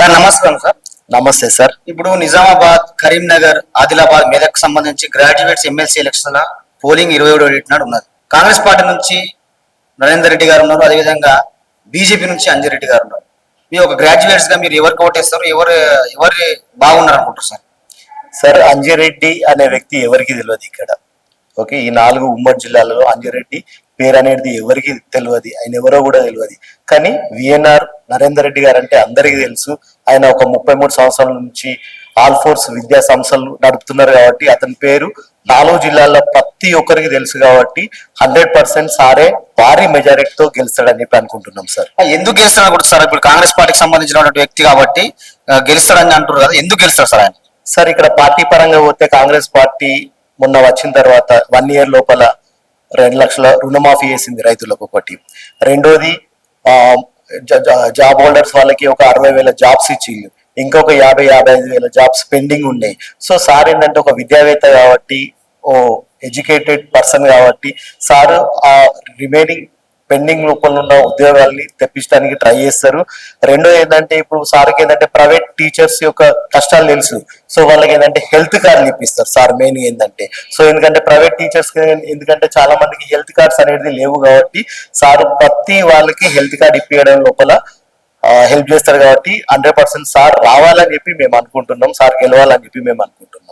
Sir నమస్కారం sir. నమస్తే sir. ఇప్పుడు నిజామాబాద్ కరీంనగర్ ఆదిలాబాద్ మెదక్ సంబంధించి గ్రాడ్యుయేట్స్ ఎమ్మెల్సీ ఎలక్షన్ పోలింగ్ ఇరవై ఏడు నాడు ఉన్నది. కాంగ్రెస్ పార్టీ నుంచి నరేందర్ రెడ్డి గారు ఉన్నారు. అదేవిధంగా బీజేపీ నుంచి అంజయ్ రెడ్డి గారు ఉన్నారు. మీరు ఒక గ్రాడ్యుయేట్స్గా మీరు ఎవరికి ఓటేస్తారు? ఎవరు ఎవరు బాగున్నారు అనుకుంటారు సార్? సార్ అంజిరెడ్డి అనే వ్యక్తి ఎవరికి తెలియదు ఇక్కడ. ఓకే ఈ నాలుగు ఉమ్మడి జిల్లాలలో అంజిరెడ్డి పేరు అనేది ఎవరికి తెలియదు ఆయన ఎవరో కూడా తెలియదు. కానీ విఎన్ఆర్ నరేందర్ రెడ్డి గారు అంటే అందరికీ తెలుసు. ఆయన ఒక ముప్పై మూడు సంవత్సరాల నుంచి ఆల్ ఫోర్స్ విద్యా సంస్థలు నడుపుతున్నారు కాబట్టి అతని పేరు నాలుగు జిల్లాల్లో ప్రతి ఒక్కరికి తెలుసు కాబట్టి హండ్రెడ్ పర్సెంట్ సారే భారీ మెజారిటీతో గెలుస్తాడని చెప్పి అనుకుంటున్నాం సార్. ఎందుకు గెలుస్తాడు అనుకుంటారు సార్? ఇప్పుడు కాంగ్రెస్ పార్టీకి సంబంధించినటువంటి వ్యక్తి కాబట్టి గెలుస్తాడని అంటారు కదా ఎందుకు గెలుస్తాడు సార్ ఆయన? సార్ ఇక్కడ పార్టీ పరంగా పోతే కాంగ్రెస్ పార్టీ మొన్న వచ్చిన తర్వాత వన్ ఇయర్ లోపల రెండు లక్షల రుణమాఫీ చేసింది రైతులకు ఒకటి రెండోది జ- జాబ్ హోల్డర్స్ వాళ్ళకి ఒక అరవై వేల జాబ్స్ ఇచ్చింది ఇంకొక యాభై యాభై ఐదు వేల జాబ్స్ పెండింగ్ ఉన్నాయి. సో సార్ ఏంటంటే ఒక విద్యావేత్త కాబట్టి ఓ ఎడ్యుకేటెడ్ పర్సన్ కాబట్టి సార్ ఆ రిమైనింగ్ పెండింగ్ లోపల ఉన్న ఉద్యోగాల్ని తెప్పించడానికి ట్రై చేస్తారు. రెండో ఏంటంటే ఇప్పుడు సార్కి ఏంటంటే ప్రైవేట్ టీచర్స్ యొక్క కష్టాలు తెలుసు. సో వాళ్ళకి ఏంటంటే హెల్త్ కార్డులు ఇప్పిస్తారు. సార్ మెయిన్ ఏంటంటే. సో ఎందుకంటే ప్రైవేట్ టీచర్స్ ఎందుకంటే చాలా మందికి హెల్త్ కార్డ్స్ అనేది లేవు కాబట్టి సార్ ప్రతి వాళ్ళకి హెల్త్ కార్డ్ ఇప్పించడం లోపల హెల్ప్ చేస్తారు కాబట్టి హండ్రెడ్ పర్సెంట్ సార్ రావాలని చెప్పి మేము అనుకుంటున్నాం. సార్ గెలవాలని చెప్పి మేము అనుకుంటున్నాం.